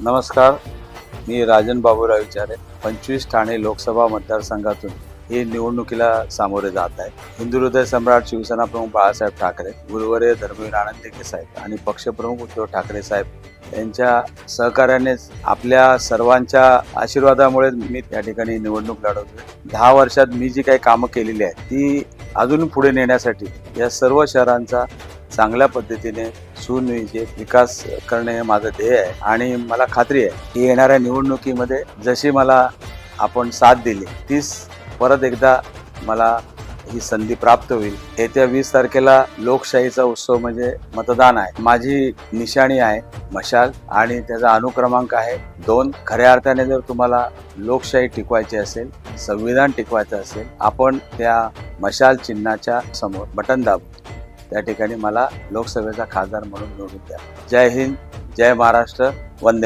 नमस्कार. मी राजन बाबूराव विचारे पंचवीस ठाणे लोकसभा मतदारसंघातून हे निवडणुकीला सामोरे जात आहे. हिंदू हृदय सम्राट शिवसेना प्रमुख बाळासाहेब ठाकरे गुरुवरे धर्मवीर आनंद साहेब आणि पक्षप्रमुख उद्धव ठाकरे साहेब यांच्या सहकार्यानेच आपल्या सर्वांच्या आशीर्वादामुळे मी त्या ठिकाणी निवडणूक लढवतोय. दहा वर्षात मी जी काही कामं केलेली आहेत ती अजून पुढे नेण्यासाठी या सर्व शहरांचा चांगल्या पद्धतीने सुनियोजित विकास करणे हे माझं ध्येय आहे आणि मला खात्री आहे की येणाऱ्या निवडणुकीमध्ये जशी मला आपण साथ दिली तीच परत एकदा मला ही संधी प्राप्त होईल. येत्या वीस तारखेला लोकशाहीचा उत्सव म्हणजे मतदान आहे. माझी निशाणी आहे मशाल आणि त्याचा अनुक्रमांक आहे दोन. खऱ्या अर्थाने जर तुम्हाला लोकशाही टिकवायची असेल संविधान टिकवायचं असेल आपण त्या मशाल चिन्हाच्या समोर बटन दाबू त्या ठिकाणी मला लोकसभेचा खासदार म्हणून निवडून द्या. जय हिंद जय महाराष्ट्र वंदे